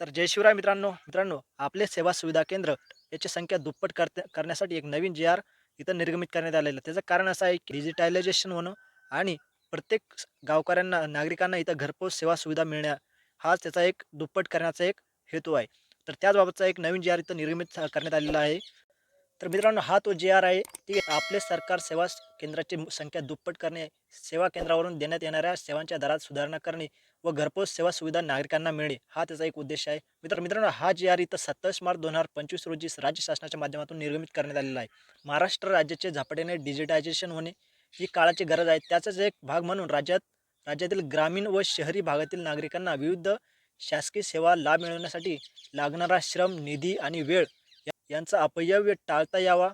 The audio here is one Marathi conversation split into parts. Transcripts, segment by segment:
तर जय शिवराय मित्रांनो. मित्रांनो आपले सेवा सुविधा केंद्र याची संख्या दुप्पट करते करण्यासाठी एक नवीन जे आर इथं निर्गमित करण्यात आलेलं आहे. त्याचं कारण असं आहे की डिजिटलायझेशन होणं आणि प्रत्येक गावकऱ्यांना नागरिकांना इथं घरपोच सेवा सुविधा मिळण्या हा त्याचा एक दुप्पट करण्याचा एक हेतू आहे. तर त्याचबाबतचा एक नवीन जे आर इथं निर्गमित करण्यात आलेला आहे. तर मित्रांनो हा तो जे आर आहे ठीक आहे आपले सरकार सेवा केंद्राची संख्या दुप्पट करणे सेवा केंद्रावरून देण्यात येणाऱ्या सेवांच्या दरात सुधारणा करणे व घरपोच सेवा सुविधा नागरिकांना मिळणे हा त्याचा एक उद्देश आहे. मित्र मित्रांनो हा जे आर इथं सत्तावीस मार्च दोन हजार पंचवीस रोजी राज्य शासनाच्या माध्यमातून निर्गमित करण्यात आलेला आहे. महाराष्ट्र राज्याचे झपाट्याने डिजिटायझेशन होणे ही काळाची गरज आहे. त्याचाच एक भाग म्हणून राज्यात राज्यातील ग्रामीण व शहरी भागातील नागरिकांना विविध शासकीय सेवा लाभ मिळवण्यासाठी लागणारा श्रम निधी आणि वेळ यांचा अपयव्य टाळता यावा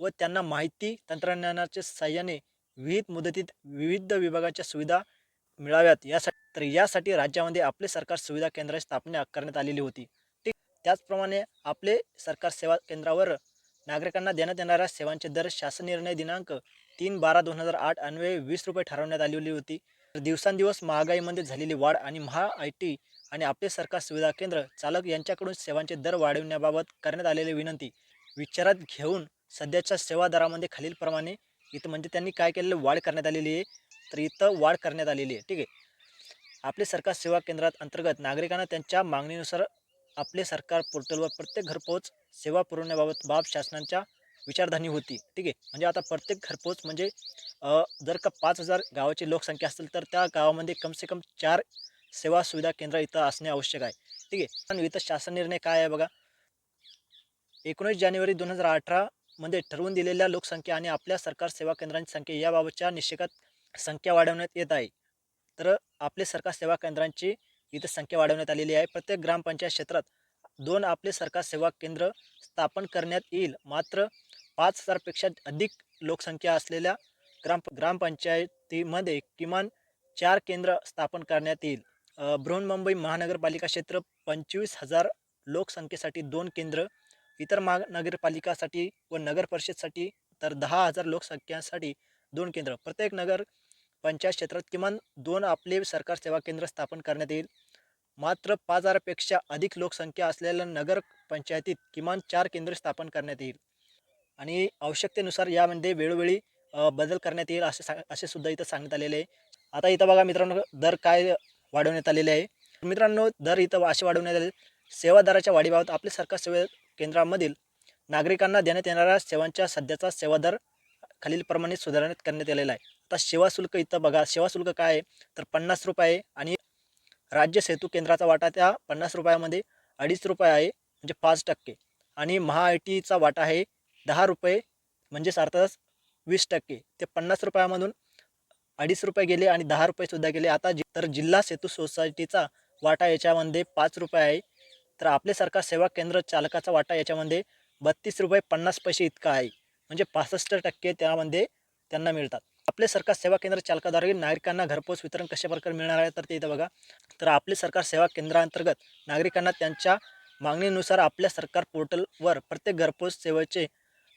व त्यांना माहिती तंत्रज्ञानाच्या साहाय्याने विविध मुदतीत विविध विभागाच्या सुविधा मिळाव्यात. यासाठी तर यासाठी राज्यामध्ये आपले सरकार सुविधा केंद्राची स्थापना करण्यात आलेली होती. ठीक त्याचप्रमाणे आपले सरकार सेवा केंद्रावर नागरिकांना देण्यात येणाऱ्या सेवांचे दर शासन निर्णय दिनांक तीन बारा दोन हजार आठ अन्वये वीस रुपये ठरवण्यात आलेली होती. तर दिवसांदिवस महागाईमध्ये झालेली वाढ आणि महा आय टी आणि आपले सरकार सुविधा केंद्र चालक यांच्याकडून सेवांचे दर वाढविण्याबाबत करण्यात आलेली विनंती विचारात घेऊन सध्याच्या सेवा दरामध्ये खालीलप्रमाणे इथं म्हणजे त्यांनी काय केलेलं वाढ करण्यात आलेली आहे. तर इथं वाढ करण्यात आलेली आहे. ठीक आहे. आपले सरकार सेवा केंद्रात अंतर्गत नागरिकांना त्यांच्या मागणीनुसार आपले सरकार पोर्टलवर प्रत्येक घरपोच सेवा पुरवण्याबाबत बाब शासनाच्या विचारधानी होती. ठीक आहे. म्हणजे आता प्रत्येक घरपोच म्हणजे जर का पाच हजार गावाची लोकसंख्या असेल तर त्या गावामध्ये कमसे कम चार सेवा सुविधा केंद्र इथं असणे आवश्यक आहे. ठीक आहे. पण इथं शासन निर्णय काय आहे बघा? एकोणीस जानेवारी दोन हजार अठरामध्ये ठरवून दिलेल्या लोकसंख्या आणि आपल्या सरकार सेवा केंद्रांची संख्या याबाबतच्या निश्चित संख्या वाढवण्यात येत आहे. तर आपले सरकार सेवा केंद्रांची इथं संख्या वाढवण्यात आलेली आहे. प्रत्येक ग्रामपंचायत क्षेत्रात दोन आपले सरकार सेवा केंद्र स्थापन करण्यात येईल. मात्र पाच हजारपेक्षा अधिक लोकसंख्या असलेल्या ग्राम ग्रामपंचायतीमध्ये किमान चार केंद्र स्थापन करण्यात येईल. बृहन्मुंबई महानगरपालिका क्षेत्र पंचवीस हजार लोकसंख्येसाठी दोन केंद्र इतर महानगरपालिकासाठी व नगर परिषदसाठी तर दहा हजार लोकसंख्यासाठी दोन केंद्र. प्रत्येक नगर पंचायत क्षेत्रात किमान दोन आपले सरकार सेवा केंद्र स्थापन करण्यात येईल. मात्र पाच हजारपेक्षा अधिक लोकसंख्या असलेल्या नगर पंचायतीत किमान चार केंद्र स्थापन करण्यात येईल. आणि आवश्यकतेनुसार यामध्ये वेळोवेळी बदल करण्यात येईल असे सा असे सुद्धा इथं सांगण्यात आलेले आहे. आता इथं बघा मित्रांनो दर काय वाढवण्यात आलेले आहे. मित्रांनो दर इथं असे वाढवण्यात आले सेवा दराच्या वाढीबाबत आपले सरकार सेवा केंद्रामधील नागरिकांना देण्यात येणाऱ्या सेवांच्या सध्याचा सेवा दर खालीलप्रमाणे सुधारण्यात करण्यात आलेला आहे. आता सेवा शुल्क इथं बघा. सेवा शुल्क काय आहे? तर पन्नास रुपये आहे आणि राज्य सेतू केंद्राचा वाटा त्या पन्नास रुपयामध्ये अडीच रुपये आहे म्हणजे पाच टक्के. आणि महा आय टीचा वाटा आहे दहा रुपये म्हणजेच अर्थातच वीस टक्के. ते पन्नास रुपयामधून अडीच रुपये गेले आणि दहा रुपयेसुद्धा गेले. आता जि तर जिल्हा सेतू सोसायटीचा वाटा याच्यामध्ये पाच रुपये आहे. तर आपले सरकार सेवा केंद्र चालकाचा वाटा याच्यामध्ये बत्तीस रुपये पन्नास पैसे इतका आहे. म्हणजे पासष्ट टक्के त्यामध्ये त्यांना मिळतात. आपले सरकार सेवा केंद्र चालकाद्वारे नागरिकांना घरपोच वितरण कशा प्रकारे मिळणार आहे तर ते इथं बघा. तर आपले सरकार सेवा केंद्रांतर्गत नागरिकांना त्यांच्या मागणीनुसार आपल्या सरकार पोर्टलवर प्रत्येक घरपोच सेवेचे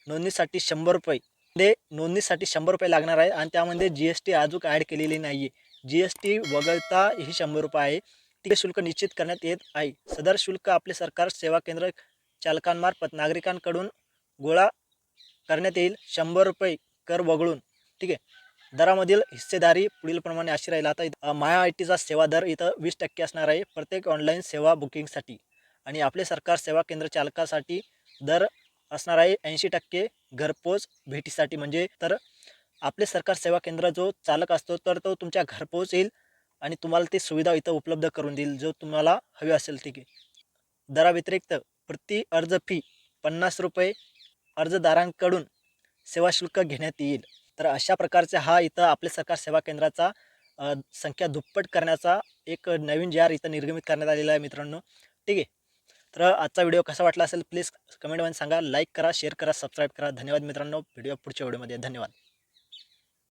नोंदणीसाठी शंभर रुपये ते नोंदणीसाठी शंभर रुपये लागणार आहे आणि त्यामध्ये जी एस टी अजून ॲड केलेली नाही आहे जी एस टी वगळता ही शंभर रुपये आहे. ते शुल्क निश्चित करण्यात येत आहे. सदर शुल्क आपले सरकार सेवा केंद्र चालकांमार्फत नागरिकांकडून गोळा करण्यात येईल. शंभर रुपये कर वगळून. ठीक आहे. दरामधील हिस्सेदारी पुढीलप्रमाणे अशी राहील. आता माया आय टीचा सेवा दर इथं वीस टक्के असणार आहे. प्रत्येक ऑनलाईन सेवा बुकिंगसाठी आणि आपले सरकार सेवा केंद्र चालकासाठी दर असणार आहे ऐंशी टक्के. घरपोच भेटीसाठी. म्हणजे तर आपले सरकार सेवा केंद्र जो चालक असतो तर तो तुमच्या घरपोच येईल आणि तुम्हाला ती सुविधा इथं उपलब्ध करून देईल जो तुम्हाला हवी असेल ठीक आहे दराव्यतिरिक्त प्रति अर्ज फी पन्नास रुपये अर्जदारांकडून सेवा शुल्क घेण्यात येईल. तर अशा प्रकारचा हा इथं आपले सरकार सेवा केंद्राचा संख्या दुप्पट करण्याचा एक नवीन जार इथं निर्गमित करण्यात आलेला आहे मित्रांनो. ठीक आहे? तर आजचा व्हिडिओ कसा वाटला असेल प्लीज कमेंटमध्ये सांगा लाईक करा शेअर करा सबस्क्राईब करा. धन्यवाद मित्रांनो. व्हिडिओ पुढच्या व्हिडिओमध्ये. धन्यवाद.